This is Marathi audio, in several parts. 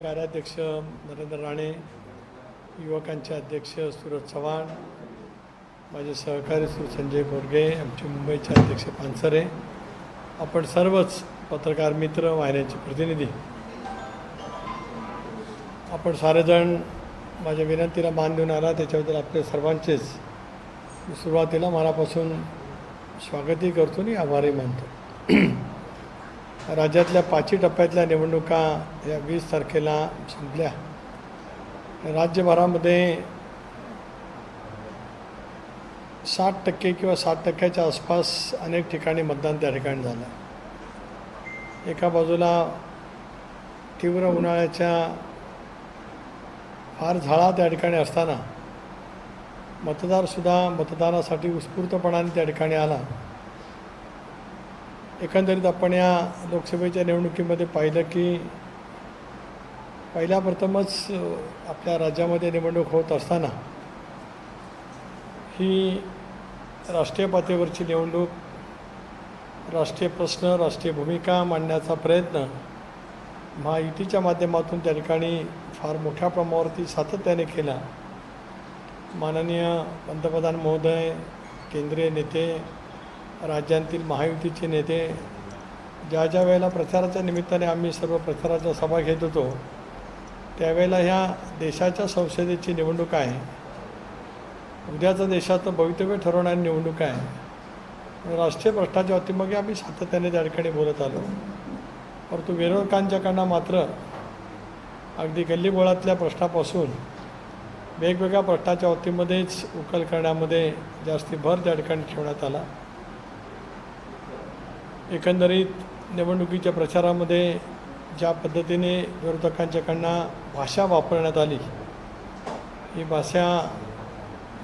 कार्याध्यक्ष नरेंद्र राणे युवकांचे अध्यक्ष सुरज चव्हाण माझे सहकारी सुर संजय बोरगे आमचे मुंबईचे अध्यक्ष पानसरे आपण सर्वच पत्रकार मित्र वाहिन्यांचे प्रतिनिधी. आपण सारेजण माझ्या विनंतीला मान देऊन आला त्याच्याबद्दल आपले सर्वांचेच सुरुवातीला मनापासून स्वागतही करतो आणि आभारही मानतो. राज्यातल्या पाचही टप्प्यातल्या निवडणुका या वीस तारखेला संपल्या राज्यभरामध्ये साठ टक्के किंवा साठ टक्क्याच्या आसपास अनेक ठिकाणी मतदान त्या ठिकाणी झालं. एका बाजूला तीव्र उन्हाळ्याच्या फार झाडा त्या ठिकाणी असताना मतदारसुद्धा मतदानासाठी उत्स्फूर्तपणाने त्या ठिकाणी आला. एकंदरीत आपण या लोकसभेच्या निवडणुकीमध्ये पाहिलं की पहिल्या प्रथमच आपल्या राज्यामध्ये निवडणूक होत असताना ही राष्ट्रीय पातळीवरची निवडणूक राष्ट्रीय प्रश्न राष्ट्रीय भूमिका मांडण्याचा प्रयत्न महायुतीच्या माध्यमातून त्या ठिकाणी फार मोठ्या प्रमाणावरती सातत्याने केला. माननीय पंतप्रधान महोदय केंद्रीय नेते राज्यांतील महायुतीचे नेते ज्या ज्या वेळेला प्रचाराच्या निमित्ताने आम्ही सर्व प्रचाराच्या सभा घेत होतो त्यावेळेला ह्या देशाच्या संसदेची निवडणूक आहे. उद्याचं देशाचं भवितव्य ठरवणारी निवडणूक आहे. राष्ट्रीय प्रश्नाच्या अतिमागे आम्ही सातत्याने त्या ठिकाणी बोलत आलो. परंतु विरोधकांच्याकडनं मात्र अगदी गल्लीबोळातल्या प्रश्नापासून वेगवेगळ्या प्रश्नाच्या वतीमध्येच उकल करण्यामध्ये जास्ती भर त्या ठिकाणी ठेवण्यात आला. एकंदरीत निवडणुकीच्या प्रचारामध्ये ज्या पद्धतीने विरोधकांच्याकडनं भाषा वापरण्यात आली ही भाषा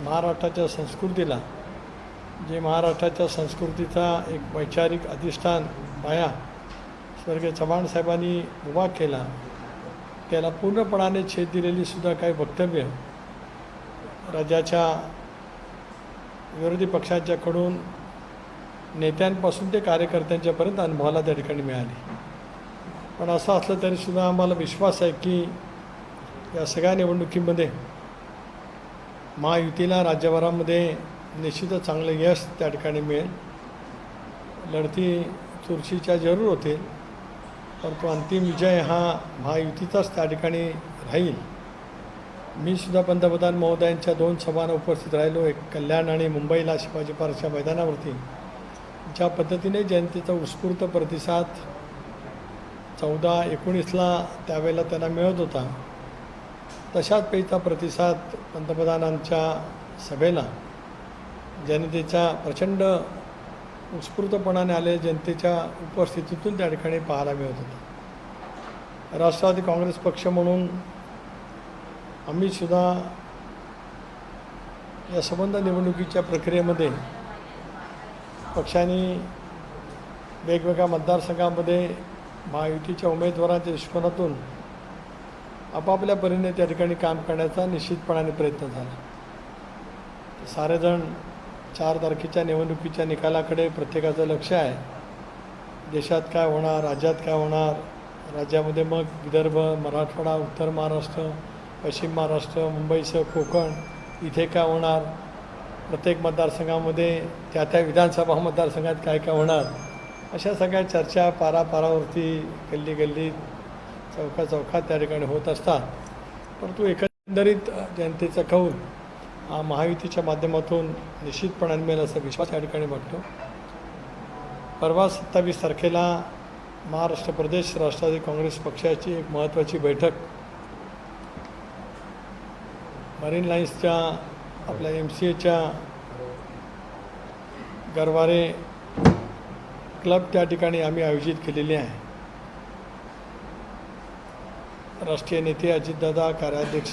महाराष्ट्राच्या संस्कृतीला जे महाराष्ट्राच्या संस्कृतीचा एक वैचारिक अधिष्ठान पाया स्वर्गीय चव्हाण साहेबांनी उभा केला त्याला पूर्णपणाने छेद दिलेली सुद्धा काही वक्तव्य राज्याच्या विरोधी पक्षांच्याकडून नेत्यांपासून ते कार्यकर्त्यांच्यापर्यंत अनुभवाला त्या ठिकाणी मिळाली. पण असं असलं तरीसुद्धा आम्हाला विश्वास आहे की या सगळ्या निवडणुकीमध्ये महायुतीला राज्यभरामध्ये निश्चितच चांगलं यश त्या ठिकाणी मिळेल. लढती चुरशीच्या जरूर होतील परंतु अंतिम विजय हा महायुतीचाच त्या ठिकाणी राहील. मी सुद्धा पंतप्रधान महोदयांच्या दोन सभांना उपस्थित राहिलो एक कल्याण आणि मुंबईला शिवाजी पार्कच्या मैदानावरती. ज्या पद्धतीने जनतेचा उत्स्फूर्त प्रतिसाद चौदा एकोणीसला त्यावेळेला त्यांना मिळत होता तशाच पैचा प्रतिसाद पंतप्रधानांच्या सभेला जनतेच्या प्रचंड उत्स्फूर्तपणाने आले जनतेच्या उपस्थितीतून त्या ठिकाणी पाहायला मिळत होता. राष्ट्रवादी काँग्रेस पक्ष म्हणून आम्ही सुद्धा या संबंध निवडणुकीच्या प्रक्रियेमध्ये पक्षाने वेगवेगळ्या मतदारसंघामध्ये महायुतीच्या उमेदवारांच्या दृष्टिकोनातून आपापल्या परीने त्या ठिकाणी काम करण्याचा निश्चितपणाने प्रयत्न झाला. सारेजण चार तारखेच्या निवडणुकीच्या निकालाकडे प्रत्येकाचं लक्ष आहे. देशात काय होणार राज्यात काय होणार? राज्यामध्ये मग विदर्भ मराठवाडा उत्तर महाराष्ट्र पश्चिम महाराष्ट्र मुंबईसह कोकण इथे काय होणार? प्रत्येक मतदारसंघामध्ये त्या त्या विधानसभा मतदारसंघात काय काय होणार अशा सगळ्या चर्चा पारापारावरती गल्ली गल्लीत चौका चौकात त्या ठिकाणी होत असतात. परंतु एकंदरीत जनतेचा कौल हा महायुतीच्या माध्यमातून निश्चितपणाने मिळेल असा विश्वास या ठिकाणी वाटतो. परवा सत्तावीस तारखेला महाराष्ट्र प्रदेश राष्ट्रवादी काँग्रेस पक्षाची एक महत्त्वाची बैठक. मरीन लाईन्सच्या आपल्या एम सी एच्या गरवारे क्लब त्या ठिकाणी आम्ही आयोजित केलेली आहे. राष्ट्रीय नेते अजितदादा कार्याध्यक्ष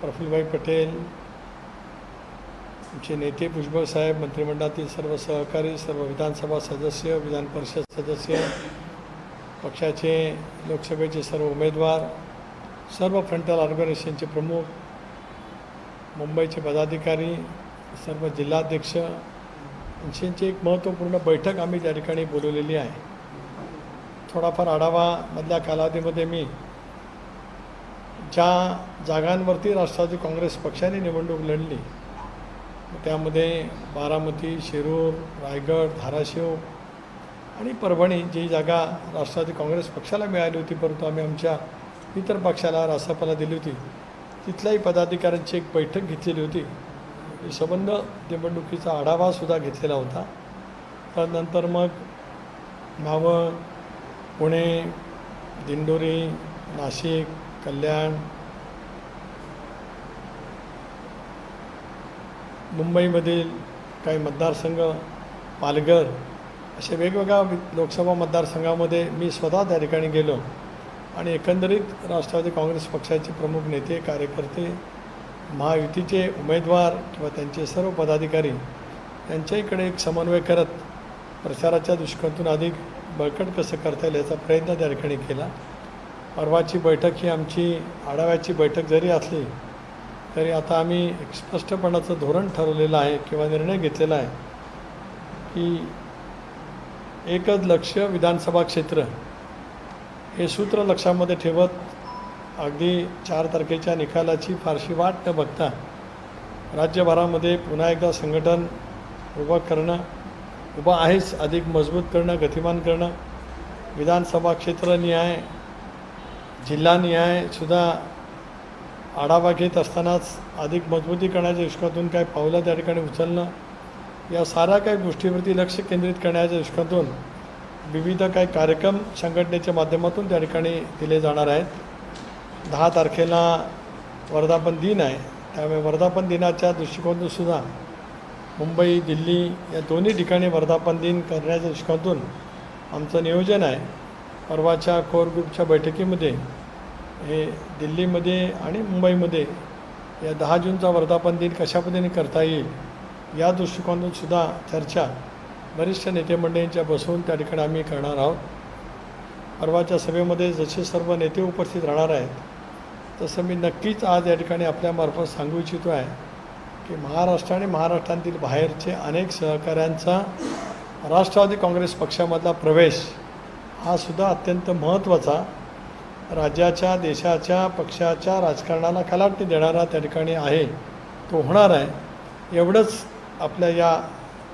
प्रफुल्लभाई पटेल आमचे नेते भुजबळ साहेब मंत्रिमंडळातील सर्व सहकारी सर्व विधानसभा सदस्य विधान परिषद सदस्य पक्षाचे लोकसभेचे सर्व उमेदवार सर्व फ्रंटल ऑर्गनायझेशनचे प्रमुख मुंबईचे पदाधिकारी सर्व जिल्हाध्यक्ष यांची एक महत्त्वपूर्ण बैठक आम्ही त्या ठिकाणी बोलवलेली आहे. थोडाफार आढावामधल्या कालावधीमध्ये मी ज्या जागांवरती राष्ट्रवादी काँग्रेस पक्षाने निवडणूक लढली त्यामध्ये बारामती शिरूर रायगड धाराशिव आणि परभणी जी जागा राष्ट्रवादी काँग्रेस पक्षाला मिळाली होती परंतु आम्ही आमच्या इतर पक्षाला रासपाला दिली होती. तिथल्याही पदाधिकाऱ्यांची एक बैठक घेतलेली होती. संबंध निवडणुकीचा आढावासुद्धा घेतलेला होता. त्यानंतर मग मावळ पुणे दिंडोरी नाशिक कल्याण मुंबईमधील काही मतदारसंघ पालघर असे वेगवेगळ्या लोकसभा मतदारसंघामध्ये मी स्वतः त्या ठिकाणी गेलो. आणि एकंदरीत राष्ट्रवादी काँग्रेस पक्षाचे प्रमुख नेते कार्यकर्ते महायुतीचे उमेदवार किंवा त्यांचे सर्व पदाधिकारी यांच्याकडे एक समन्वय करत प्रचाराच्या दृष्टिकोनातून अधिक बळकट कसं करता येईल याचा प्रयत्न त्या ठिकाणी केला. परवाची बैठक ही आमची आढाव्याची बैठक जरी असली तरी आता आम्ही एक स्पष्टपणाचं धोरण ठरवलेलं आहे किंवा निर्णय घेतलेला आहे की एकच लक्ष विधानसभा क्षेत्र हे सूत्र लक्षामध्ये ठेवत अगदी चार तारखेच्या निकालाची फारशी वाट न बघता राज्यभरामध्ये पुन्हा एकदा संघटन उभं करणं उभं आहेच अधिक मजबूत करणं गतिमान करणं विधानसभा क्षेत्रनिहाय जिल्हानिहाय सुद्धा आढावा घेत असतानाच अधिक मजबूती करण्याच्या दृष्टीकोनातून काही पावलं त्या ठिकाणी उचलणं या साऱ्या काही गोष्टीवरती लक्ष केंद्रित करण्याच्या दृष्टीकोनातून विविध काही कार्यक्रम संघटनेच्या माध्यमातून त्या ठिकाणी दिले जाणार आहेत. दहा तारखेला वर्धापन दिन आहे. त्यामुळे वर्धापन दिनाच्या दृष्टिकोनातूनसुद्धा मुंबई दिल्ली या दोन्ही ठिकाणी वर्धापन दिन करण्याच्या दृष्टिकोनातून आमचं नियोजन आहे. परवाच्या कोर ग्रुपच्या बैठकीमध्ये हे दिल्लीमध्ये आणि मुंबईमध्ये या दहा जूनचा वर्धापन दिन कशा पद्धतीने करता येईल या दृष्टिकोनातूनसुद्धा चर्चा वरिष्ठ नेते मंडळींच्या बसवून त्या ठिकाणी आम्ही करणार आहोत. परवाच्या सभेमध्ये जसे सर्व नेते उपस्थित राहणार आहेत तसं मी नक्कीच आज या ठिकाणी आपल्यामार्फत सांगू इच्छितो आहे की महाराष्ट्र आणि महाराष्ट्रातील बाहेरचे अनेक सहकाऱ्यांचा राष्ट्रवादी काँग्रेस पक्षामधला प्रवेश हा सुद्धा अत्यंत महत्त्वाचा. राज्याच्या देशाच्या पक्षाच्या राजकारणाला कलाटणी देणारा त्या ठिकाणी आहे तो होणार आहे. एवढंच आपल्या या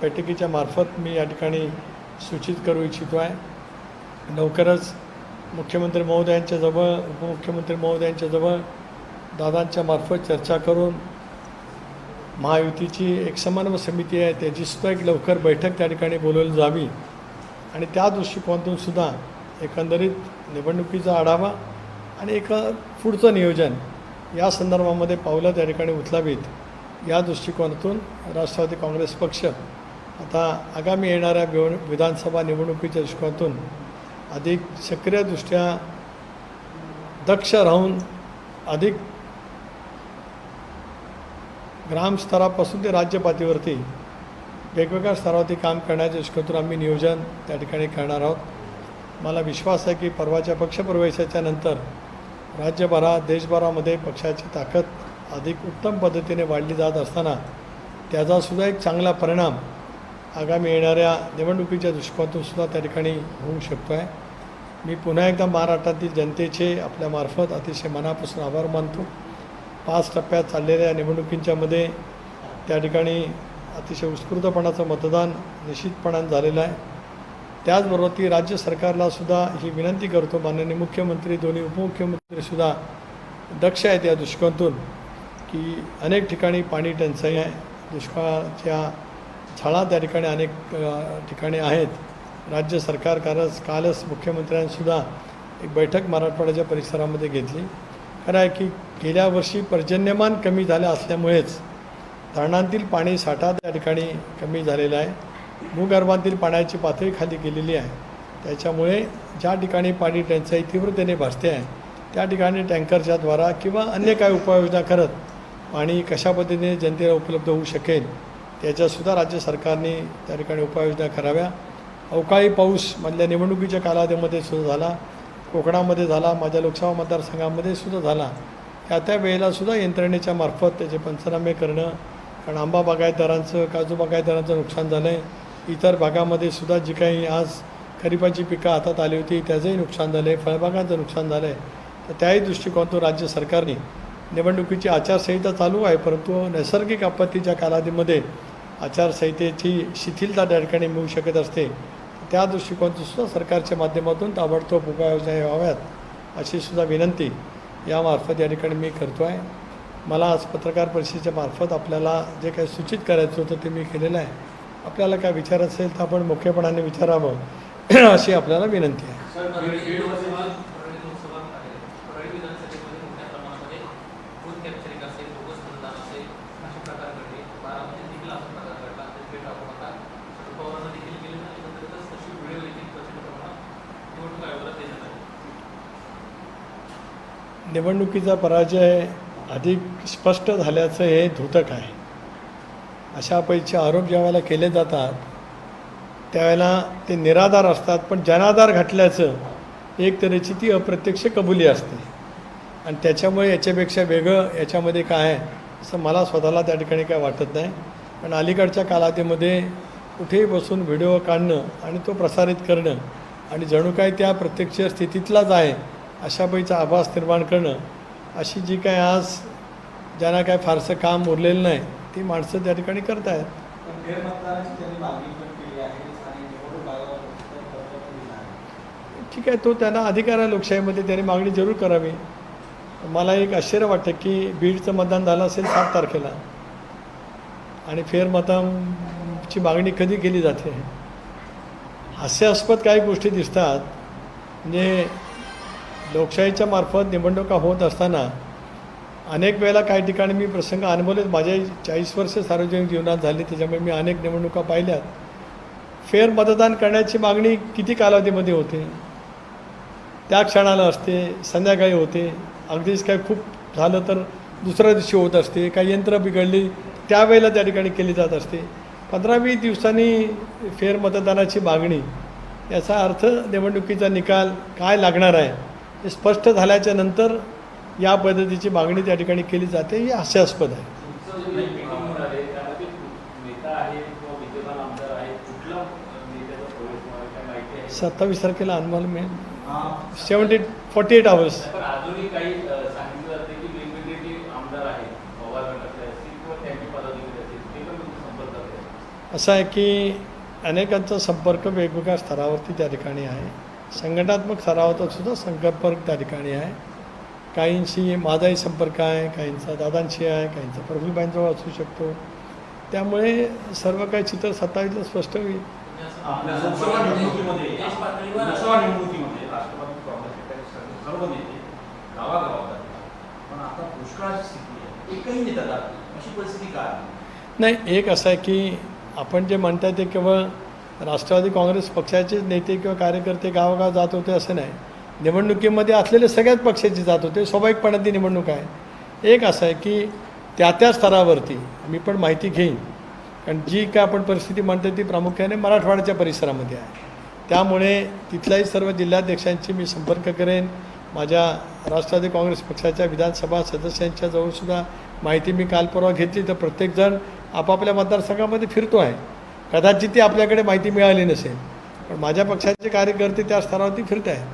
बैठकीच्या मार्फत मी या ठिकाणी सूचित करू इच्छितो आहे. लवकरच मुख्यमंत्री महोदयांच्या जवळ उपमुख्यमंत्री महोदयांच्या जवळ दादांच्या मार्फत चर्चा करून महायुतीची एक समन्वय समिती आहे त्याची सुद्धा एक लवकर बैठक त्या ठिकाणी बोलवली जावी. आणि त्या दृष्टिकोनातून सुद्धा एकंदरीत निवडणुकीचा आढावा आणि एक पुढचं नियोजन या संदर्भामध्ये पावलं त्या ठिकाणी उचलावीत. या दृष्टिकोनातून राष्ट्रवादी काँग्रेस पक्ष आता आगामी येणाऱ्या विव विधानसभा निवडणुकीच्या दृष्टिकोनातून अधिक सक्रियदृष्ट्या दक्ष राहून अधिक ग्रामस्तरापासून ते राज्य पातळीवरती वेगवेगळ्या स्तरावरती काम करण्याच्या दृष्टिकोनातून आम्ही नियोजन त्या ठिकाणी करणार आहोत. मला विश्वास आहे की परवाच्या पक्षप्रवेशाच्या नंतर राज्यभरात देशभरामध्ये पक्षाची ताकद अधिक उत्तम पद्धतीने वाढली जात असताना त्याचासुद्धा एक चांगला परिणाम आगामी येणाऱ्या निवडणुकीच्या दृष्टिकोनातून सुद्धा त्या ठिकाणी होऊ शकतो आहे मी पुन्हा एकदा महाराष्ट्रातील जनतेचे आपल्यामार्फत अतिशय मनापासून आभार मानतो. पाच टप्प्यात चाललेल्या निवडणुकींच्यामध्ये त्या ठिकाणी अतिशय उत्स्फूर्तपणाचं मतदान निश्चितपणानं झालेलं आहे. त्याचबरोबर ती राज्य सरकारला सुद्धा ही विनंती करतो. माननीय मुख्यमंत्री दोन्ही उपमुख्यमंत्रीसुद्धा दक्ष आहेत या दृष्टिकोनातून की अनेक ठिकाणी पाणी टंचाई आहे. दुष्काळाच्या छळा त्या ठिकाणी अनेक ठिकाणी आहेत. राज्य सरकार कालच कालच मुख्यमंत्र्यांनीसुद्धा एक बैठक मराठवाड्याच्या परिसरामध्ये घेतली. खरं आहे की गेल्या वर्षी पर्जन्यमान कमी झालं असल्यामुळेच धरणांतील पाणी साठा त्या ठिकाणी कमी झालेला आहे. भूगर्भातील पाण्याची पातळी खाली गेलेली आहे. त्याच्यामुळे ज्या ठिकाणी पाणी टंचाई तीव्रतेने भासते आहे त्या ठिकाणी टँकरच्या द्वारा किंवा अन्य काही उपाययोजना करत पाणी कशा पद्धतीने जनतेला उपलब्ध होऊ शकेल त्याच्यासुद्धा राज्य सरकारने त्या ठिकाणी उपाययोजना कराव्या. अवकाळी पाऊस मधल्या निवडणुकीच्या कालावधीमध्ये सुद्धा झाला. कोकणामध्ये झाला. माझ्या लोकसभा मतदारसंघामध्ये सुद्धा झाला. त्या त्या वेळेलासुद्धा यंत्रणेच्या मार्फत त्याचे पंचनामे करणं कारण आंबा बागायतदारांचं काजू बागायतदारांचं नुकसान झालं आहे इतर भागामध्ये सुद्धा जी काही आज खरीपाची पिकं हातात आली होती त्याचंही नुकसान झालं आहे फळबागांचं नुकसान झालं आहे तर त्याही दृष्टिकोनातून राज्य सरकारने निवडणुकीची आचारसंहिता चालू आहे परंतु नैसर्गिक आपत्तीच्या कालावधीमध्ये आचारसंहितेची शिथिलता त्या ठिकाणी मिळू शकत असते. त्या दृष्टिकोनातून सुद्धा सरकारच्या माध्यमातून ताबडतोब उपाययोजना व्हाव्यात अशी सुद्धा विनंती यामार्फत या ठिकाणी मी करतो आहे. मला आज पत्रकार परिषदेच्या मार्फत आपल्याला जे काही सूचित करायचं होतं ते मी केलेलं आहे. आपल्याला काय विचार असेल तर आपण मुख्यपणाने विचारावं अशी आपल्याला विनंती आहे सर दीड दीड वर्षात परळी लोकसभा आहे परळी विधानसभेमध्ये मोठ्या प्रमाणामध्ये बूथ कॅप्चरिंग असेल बोगस मतदान असेल असे प्रकार घडले बारामतीत देखील असा प्रकार घडला ते टाकून आता शरद पवारांना देखील केले आणि एकंदरीतच तशी व्हिडिओ देखील प्रचंड प्रमाणात निवडणूक आयोगाला देण्यात आली निवडणुकीचा पराजय अधिक स्पष्ट झाल्याचं हे धूतक आहे. अशा पैसे आरोप ज्यावेळेला केले जातात त्यावेळेला ते निराधार असतात पण जनाधार घातल्याचं एक तऱ्हेची ती अप्रत्यक्ष कबुली असते. आणि त्याच्यामुळे याच्यापेक्षा वेगळं याच्यामध्ये काय आहे असं मला स्वतःला त्या ठिकाणी काय वाटत नाही. पण अलीकडच्या कालावधीमध्ये कुठेही बसून व्हिडिओ काढणं आणि तो प्रसारित करणं आणि जणू काय त्या प्रत्यक्ष स्थितीतलाच आहे अशा पैचा आभास निर्माण करणं अशी जी काय आज ज्यांना काय फारसं काम उरलेलं नाही ती माणसं त्या ठिकाणी करत आहेत ठीक आहे तो त्यांना अधिकार आहे लोकशाहीमध्ये त्यांनी मागणी जरूर करावी. मला एक आश्चर्य वाटतं की बीडचं मतदान झालं असेल सात तारखेला आणि फेरमतांची मागणी कधी केली जाते? हास्यास्पद काही गोष्टी दिसतात. म्हणजे लोकशाहीच्या मार्फत निवडणुका होत असताना अनेक वेळेला काही ठिकाणी मी प्रसंग अनुभवलेत. माझ्या चाळीस वर्ष सार्वजनिक जीवनात झाली त्याच्यामुळे मी अनेक निवडणुका पाहिल्यात. फेर मतदान करण्याची मागणी किती कालावधीमध्ये होते? त्या क्षणाला असते संध्याकाळी होते. अगदीच काय खूप झालं तर दुसऱ्या दिवशी होत असते. काही यंत्र बिघडली त्यावेळेला त्या ठिकाणी केली जात असते. पंधरा वीस दिवसांनी फेरमतदानाची मागणी याचा अर्थ निवडणुकीचा निकाल काय लागणार आहे? हे स्पष्ट झाल्याच्यानंतर या पद्धतीची मागणी त्या ठिकाणी केली जाते ही हास्यास्पद आहे. तुमचं जे मीटिंग मिळाले त्यामध्ये नेता आहे किंवा विद्यमान आमदार आहे कुठला नेत्याचा प्रवेश होणार आहे? काय माहिती आहे? सत्तावीस तारखेला अनुभव मिळेल हा. सेवन्टी फॉर्टी एट आवर्स असं आहे की अनेकांचा संपर्क वेगवेगळ्या स्तरावरती त्या ठिकाणी आहे. संघटनात्मक स्तरावर सुद्धा संपर्क त्या ठिकाणी आहे. काहींशी माझाही संपर्क आहे काहींचा दादांशी आहे काहींचा प्रफुल्लबाईंजवळ असू शकतो. त्यामुळे सर्व काही चित्र सत्तावीसला स्पष्ट होईल? नाही एक असं आहे की आपण जे म्हणताय ते केवळ राष्ट्रवादी काँग्रेस पक्षाचेच नेते किंवा कार्यकर्ते गावोगाव जात होते असं नाही. निवडणुकीमध्ये असलेले सगळ्याच पक्षाचे जात होते. स्वाभाविकपणे ती निवडणूक आहे. एक असं आहे की त्या त्या स्तरावरती मी पण माहिती घेईन. कारण जी काय आपण परिस्थिती म्हणतो ती प्रामुख्याने मराठवाड्याच्या परिसरामध्ये आहे. त्यामुळे तिथल्याही सर्व जिल्हाध्यक्षांशी मी संपर्क करेन. माझ्या राष्ट्रवादी काँग्रेस पक्षाच्या विधानसभा सदस्यांच्या जवळसुद्धा माहिती मी काल परवा घेतली. तर प्रत्येकजण आपापल्या मतदारसंघामध्ये फिरतो आहे. कदाचित ती आपल्याकडे माहिती मिळाली नसेल. पण माझ्या पक्षाचे कार्यकर्ते त्या स्तरावरती फिरत आहेत.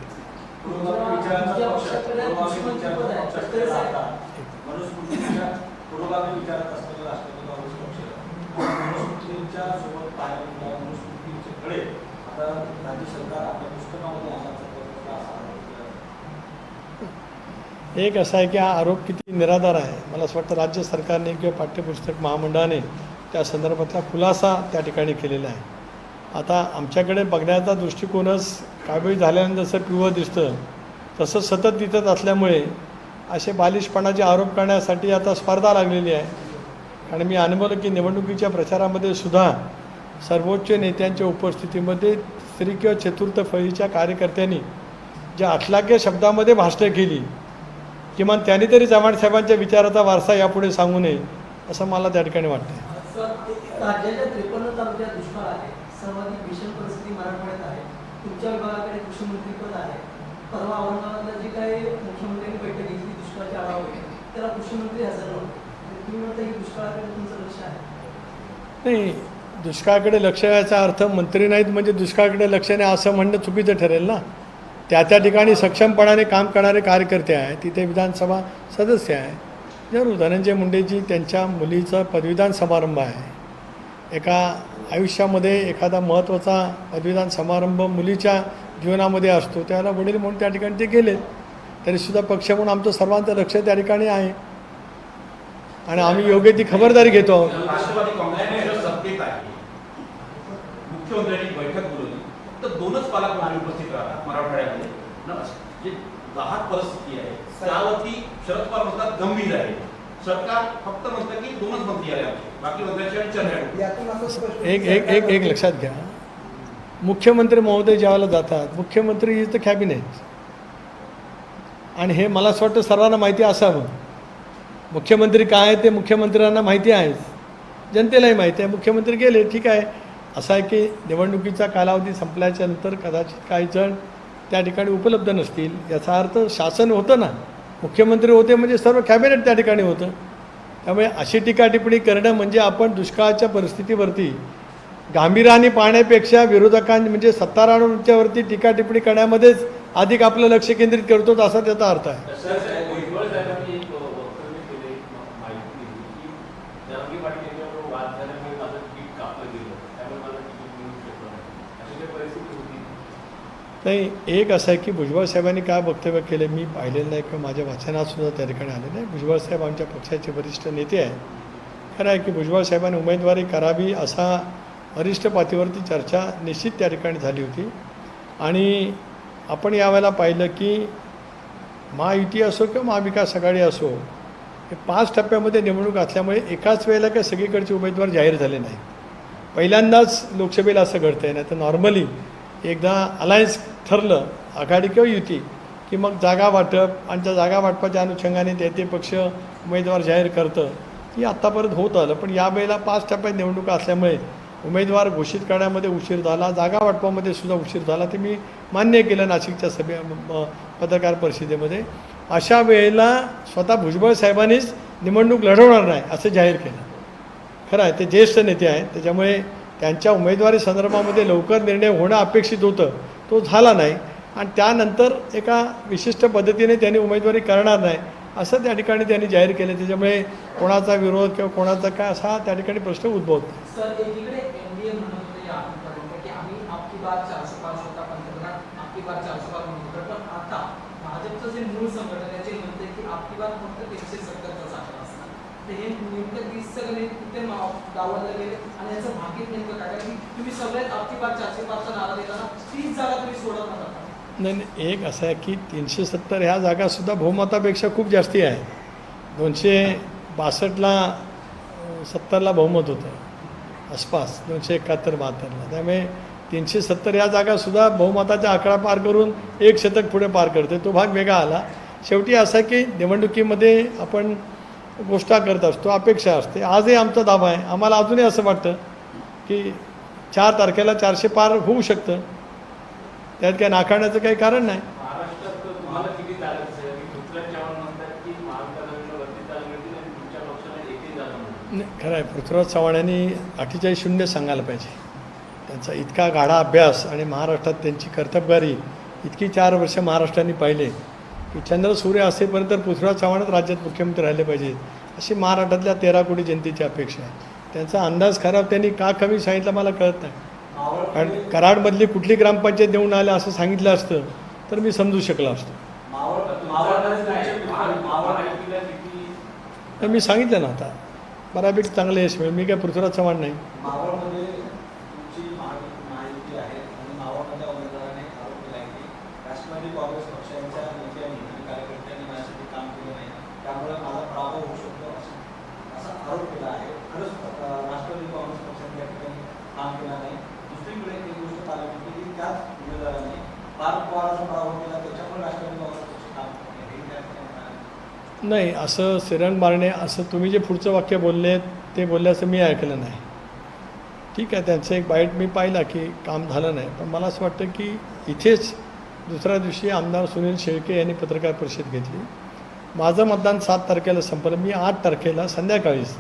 एक असा आहे की हा आरोप किती निराधार आहे. मला असं वाटतं राज्य सरकारने किंवा पाठ्यपुस्तक महामंडळाने त्या संदर्भातला खुलासा त्या ठिकाणी केलेला आहे. आता आमच्याकडे बघण्याचा दृष्टिकोनच काबीळ झाल्यानंतर जसं पिवं दिसतं तसं सतत दिसत असल्यामुळे असे बालिशपणाचे आरोप करण्यासाठी आता स्पर्धा लागलेली आहे. आणि मी अनुभवलं की निवडणुकीच्या प्रचारामध्ये सुद्धा सर्वोच्च नेत्यांच्या उपस्थितीमध्ये स्त्री किंवा चतुर्थ फळीच्या कार्यकर्त्यांनी ज्या अठलाग्य शब्दामध्ये भाषणं केली किमान त्यांनी तरी चव्हाण साहेबांच्या विचाराचा वारसा यापुढे सांगू नये असं मला त्या ठिकाणी वाटतं राज्याच्या त्रेपन्न तालुक्यात दुष्काळ आहे. सर्वाधिक भीषण परिस्थिती मराठवाड्यात आहे. तुमच्या विभागाकडे कृषीमंत्री पण आहे परवा औरंगाबादला जी काही मुख्यमंत्र्यांनी बैठक घेतली दुष्काळाच्या आढावा त्याला कृषी मंत्री हजर नव्हते तुम्ही म्हणता की दुष्काळाकडे तुमचं लक्ष आहे. नाही दुष्काळाकडे लक्ष याचा अर्थ मंत्री नाहीत म्हणजे दुष्काळाकडे लक्ष नाही असं म्हणणं चुकीचं ठरेल ना? त्या त्या ठिकाणी सक्षमपणाने काम करणारे कार्यकर्ते आहेत. तिथे विधानसभा सदस्य आहे जरूर धनंजय मुंडेजी त्यांच्या मुलीचा पदवीदान समारंभ आहे. एका आयुष्यामध्ये एखादा महत्त्वाचा पदवीदान समारंभ मुलीच्या जीवनामध्ये असतो. त्याला वडील म्हणून त्या ठिकाणी ते गेलेत. तरीसुद्धा पक्ष म्हणून आमचं सर्वांचं लक्ष त्या ठिकाणी आहे. आणि आम्ही योग्य ती खबरदारी घेतो आहोत. दाहक परिस्थिती आहे. त्यावरती शरद पवार म्हणतात गंभीर आहे. सरकार फक्त म्हणतं की दोनच मंत्री आले बाकी मंत्र्यांची चर्चा नाही. यातून असं स्पष्ट एक एक एक एक लक्षात घ्या. मुख्यमंत्री महोदय ज्यावेळेला जातात मुख्यमंत्री इज द कॅबिनेट आणि हे मला असं वाटतं सर्वांना माहिती असावं. मुख्यमंत्री काय आहे ते मुख्यमंत्र्यांना माहिती आहेच जनतेलाही माहिती आहे. मुख्यमंत्री गेले ठीक आहे. असं आहे की निवडणुकीचा कालावधी संपल्याच्या नंतर कदाचित काही जण त्या ठिकाणी उपलब्ध नसतील याचा अर्थ शासन होतं ना. मुख्यमंत्री होते म्हणजे सर्व कॅबिनेट त्या ठिकाणी होतं. त्यामुळे अशी टीका टिप्पणी करणं म्हणजे आपण दुष्काळाच्या परिस्थितीवरती गांभीर्याने पाहण्यापेक्षा विरोधकां म्हणजे सत्तारूढांच्यावरती टीका टिप्पणी करण्यामध्येच अधिक आपलं लक्ष केंद्रित करतो असा त्याचा अर्थ आहे तसं भुजबळ साहेबांनी एक वक्तव्य केले एक माहिती दिली की जरांगी पाटील यांच्याबरोबर वाद झाल्यामुळे माझं तिकीट कापलं गेलं त्यामुळे मला तिकीट मिळू शकलं नाही अशी काही परिस्थिती होती नाही एक असं आहे की भुजबळ साहेबांनी काय वक्तव्य केले मी पाहिलेलं नाही किंवा माझ्या वाचनातसुद्धा त्या ठिकाणी आलेलं आहे भुजबळ साहेब आमच्या पक्षाचे वरिष्ठ नेते आहे खरं आहे की भुजबळ साहेबांनी उमेदवारी करावी असा वरिष्ठ पातळीवरती चर्चा निश्चित त्या ठिकाणी झाली होती. आणि आपण यावेळेला पाहिलं की महायुती असो किंवा महाविकास आघाडी असो हे पाच टप्प्यामध्ये निवडणूक असल्यामुळे एकाच वेळेला काही सगळीकडचे उमेदवार जाहीर झाले नाही पहिल्यांदाच लोकसभेला असं घडतं आहे नाही तर नॉर्मली एकदा अलायन्स ठरलं आघाडी किंवा युती? की मग जागा वाटप आणि त्या जागा वाटपाच्या अनुषंगाने ते ते पक्ष उमेदवार जाहीर करतं. हे आत्तापर्यंत होत आलं पण यावेळेला पाच टप्प्यात निवडणुका असल्यामुळे उमेदवार घोषित करण्यामध्ये उशीर झाला जागा वाटपामध्ये सुद्धा उशीर झाला ते मी मान्य केलं नाशिकच्या सभे पत्रकार परिषदेमध्ये. अशा वेळेला स्वतः भुजबळ साहेबांनीच निवडणूक लढवणार नाही असं जाहीर केलं. खरं आहे ते ज्येष्ठ नेते आहेत त्याच्यामुळे त्यांच्या उमेदवारी संदर्भामध्ये लवकर निर्णय होणं अपेक्षित होतं. तो झाला नाही. आणि त्यानंतर एका विशिष्ट पद्धतीने त्यांनी उमेदवारी करणार नाही असं त्या ठिकाणी त्यांनी जाहीर केलं. त्याच्यामुळे कोणाचा विरोध किंवा कोणाचा काय असा त्या ठिकाणी प्रश्न उद्भवत. आपकी चारशे पाच होता पंतप्रधान चारशे पाच पण आता भाजपचं जे मूळ संघटन म्हणते की फक्त तर हे नेमकं तीस सगळे कुठे डावललं गेले आणि याचं भाकीत नेमकं काय? कारण की तुम्ही सगळ्यात आपकी बार चारशे पाचचा नारा देताना तीच जागा तुम्ही सोडत नका नाही नाही, एक असं आहे की तीनशे सत्तर ह्या जागासुद्धा बहुमतापेक्षा खूप जास्ती आहे. दोनशे बासष्टला सत्तरला बहुमत होतं. आसपास दोनशे एकाहत्तर बहात्तरला. त्यामुळे तीनशे सत्तर या जागासुद्धा बहुमताचा आकडा पार करून एक शतक पुढे पार करते. तो भाग वेगळा आला. शेवटी असं आहे की निवडणुकीमध्ये आपण गोष्टा करत असतो अपेक्षा असते. आजही आमचा दावा आहे. आम्हाला अजूनही असं वाटतं की चार तारखेला चारशे पार होऊ शकतं. त्यात काय नाकारण्याचं काही कारण नाही खरं आहे. पृथ्वीराज चव्हाण यांनी अठ्ठेचाळीस शून्य सांगायला पाहिजे. त्यांचा इतका गाढा अभ्यास आणि महाराष्ट्रात त्यांची कर्तबगारी इतकी चार वर्ष महाराष्ट्राने पाहिले. चंद्र सूर्य असेपर्यंत पृथ्वीराज चव्हाणच राज्यात मुख्यमंत्री राहिले पाहिजेत अशी महाराष्ट्रातल्या तेरा कोटी जनतेची अपेक्षा आहे. त्यांचा अंदाज खराब त्यांनी का कमी सांगितलं मला कळत नाही. कारण कराडमधली कुठली ग्रामपंचायत देऊन आलं असं सांगितलं असतं तर मी समजू शकलो असतो. तर मी सांगितलं ना आता बऱ्यापैकी चांगलं यश मिळेल. मी काय पृथ्वीराज चव्हाण नाही मावळमध्ये तुमची महायुती महायुती आहे आणि मावळमधल्या उमेदवाराने आरोप केला आहे की राष्ट्रवादी काँग्रेस पक्षाच्या नेत्यांनी आणि कार्यकर्त्यांनी माझ्यासाठी काम केलं नाही त्यामुळे माझा पराभव होऊ शकतो असं असा आरोप केला आहे खरंच अं, राष्ट्रवादी काँग्रेस पक्षाने या ठिकाणी काम केलं नाही दुसरीकडे एक गोष्ट चालू होती की त्याच उमेदवारांनी पार्थ पवारांचा पराभव केला त्याच्यामुळे राष्ट्रवादी काँग्रेस पक्ष काम करत नाही हे त्या ठिकाणी म्हणाले. नाही असं सिरंग मारणे असं तुम्ही जे पुढचं वाक्य बोलले ते बोलल्याचं मी ऐकलं नाही. ठीक आहे त्यांचं एक बाईट मी पाहिला की काम झालं नाही. पण मला असं वाटतं की इथेच दुसऱ्या दिवशी आमदार सुनील शेळके यांनी पत्रकार परिषद घेतली. माझं मतदान सात तारखेला संपलं. मी आठ तारखेला संध्याकाळीच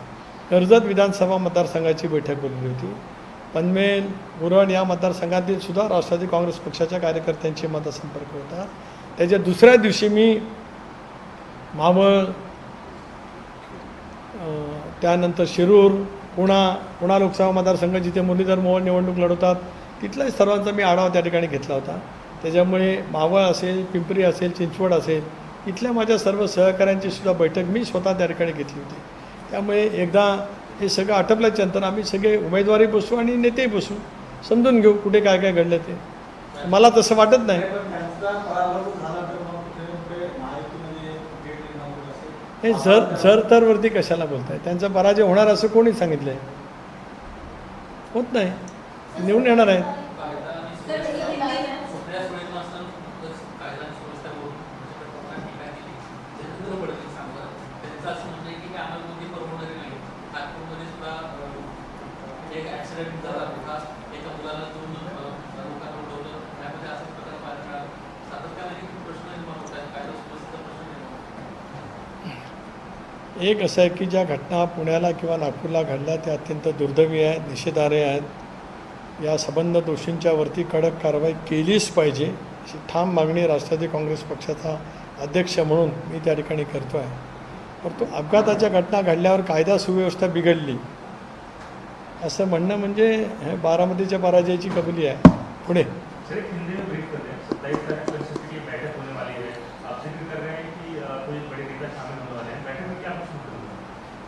कर्जत विधानसभा मतदारसंघाची बैठक बोलली होती. पनवेल उरण या मतदारसंघातील सुद्धा राष्ट्रवादी काँग्रेस पक्षाच्या कार्यकर्त्यांशी माझा संपर्क होता त्याच्या दुसऱ्या दिवशी मी मावळ त्यानंतर शिरूर पुणा पुणा लोकसभा मतदारसंघ जिथे मुरलीधर मोहन निवडणूक लढवतात तिथलाही सर्वांचा मी आढावा त्या ठिकाणी घेतला होता. त्याच्यामुळे मावळ असेल पिंपरी असेल चिंचवड असेल इथल्या माझ्या सर्व सहकाऱ्यांची सुद्धा बैठक मी स्वतः त्या ठिकाणी घेतली होती. त्यामुळे एकदा हे सगळं आटपल्याच्या नंतर आम्ही सगळे उमेदवारी बसू आणि नेतेही बसू समजून घेऊ कुठे काय काय घडलं ते. मला तसं वाटत नाही पण त्यांचा पराभव झाला तर मग कुठे ना कुठे महायुतीमध्ये गेट निर्माण होईल असेल हे जर जर तरवरती कशाला बोलताय? त्यांचा पराजय होणार असं कोणी सांगितलं आहे होत नाही. निवडून येणार आहेत कायदा आणि सुव्यवस्था कुठल्या सुविधा असताना कायदा आणि सुव्यवस्था करून टीका केली देवेंद्र फडणवीस सांगतात त्यांचं असं म्हणणं आहे की मी आम्हाला कोणती परवडणारी नाही नागपूरमध्ये सुद्धा अं, एक ऍक्सिडेंट झाला मोठा एका मुलाला दोन अं, लोकांना उडवलं त्यामध्ये असा प्रकार पाहायला मिळाला सातत्याने खूप प्रश्न निर्माण होत आहेत कायदा सुव्यवस्थेचा प्रश्न निर्माण होत आहे. एक असं आहे की ज्या घटना पुण्याला किंवा नागपूरला घडल्या त्या अत्यंत दुर्दैवी आहेत निषेधार्ह आहेत. या संबंध दोषींच्या वरती कडक कारवाई केलीच पाहिजे अशी ठाम मागणी राष्ट्रवादी काँग्रेस पक्षाचा अध्यक्ष म्हणून मी त्या ठिकाणी करतो आहे परंतु अपघाताच्या घटना घडल्यावर कायदा सुव्यवस्था बिघडली. असं म्हणणं म्हणजे हे बारामतीच्या पराजयाची कबुली आहे. पुढे.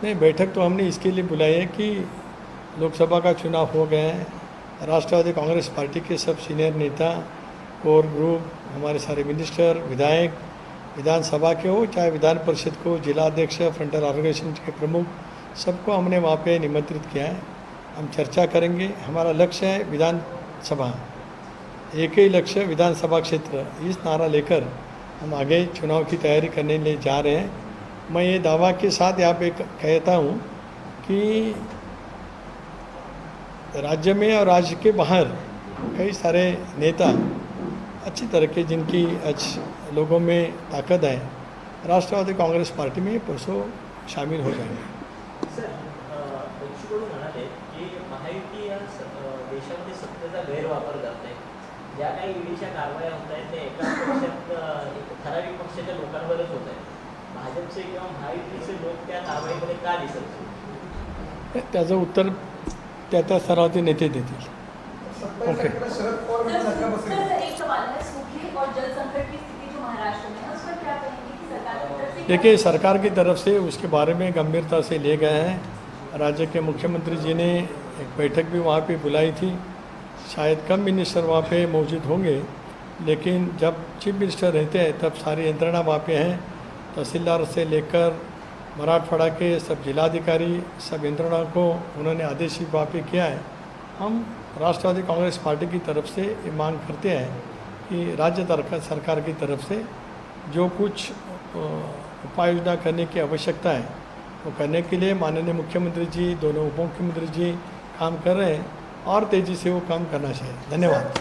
नहीं, बैठक तो हमने इसके लिए बुलाई है कि लोकसभा का चुनाव हो गया है। राष्ट्रवादी कांग्रेस पार्टी के सब सीनियर नेता कोर ग्रुप, हमारे सारे मिनिस्टर, विधायक, विधानसभा के हो, चाहे विधान परिषद को जिला अध्यक्ष फ्रंटल ऑर्गेनाइजेशन के प्रमुख, सबको हमने वहाँ पे निमंत्रित किया है। हम चर्चा करेंगे। हमारा लक्ष्य है विधानसभा। एक ही लक्ष्य विधानसभा क्षेत्र। इस नारा लेकर हम आगे चुनाव की तैयारी करने ले जा रहे हैं। मैं ये दावा के साथ यहाँ पे कहता हूँ कि राज्य में और राज्य के बाहर कई सारे नेता अच्छी तरह के जिनकी अच्छ लोगों में ताकत है राष्ट्रवादी कांग्रेस पार्टी में परसों शामिल हो जाएंगे। या गैरवापर करते ज्या काही ईडीच्या कारवाया होत आहेत ते एका पक्षात ठराविक पक्षाच्या लोकांवरच होत आहेत. भाजपचे किंवा महायुतीचे लोक त्या कारवाईमध्ये का दिसत त्याचं उत्तर त्या त्या स्तरावरती नेते देतील. ओके सर, सर, एक सवाल है सूखे और जल संकट की स्थिति जो महाराष्ट्र में है उस पर क्या कहेंगे कि सरकार की तरफ़ से देखिए सरकार की तरफ़ से उसके बारे में गंभीरता से लिए गए हैं। राज्य के मुख्यमंत्री जी ने एक बैठक भी वहाँ पे बुलाई थी। शायद कम मिनिस्टर वहाँ पे मौजूद होंगे लेकिन जब चीफ मिनिस्टर रहते हैं तब सारी यंत्रणा वहाँ पे हैं। तहसीलदार से लेकर मराठवाड़ा के सब जिलाधिकारी, सब यंत्रणा को उन्होंने आदेश वहाँ पे किया है। हम राष्ट्रवादी कांग्रेस पार्टी की तरफ़ से ये मांग करते हैं कि राज्य सरकार की तरफ़ से जो कुछ उपाय योजना करने की आवश्यकता है, वो तो करने के लिए माननीय मुख्यमंत्री जी, दोनों उप मुख्यमंत्री जी काम कर रहे हैं और तेज़ी से वो काम करना चाहिए। धन्यवाद।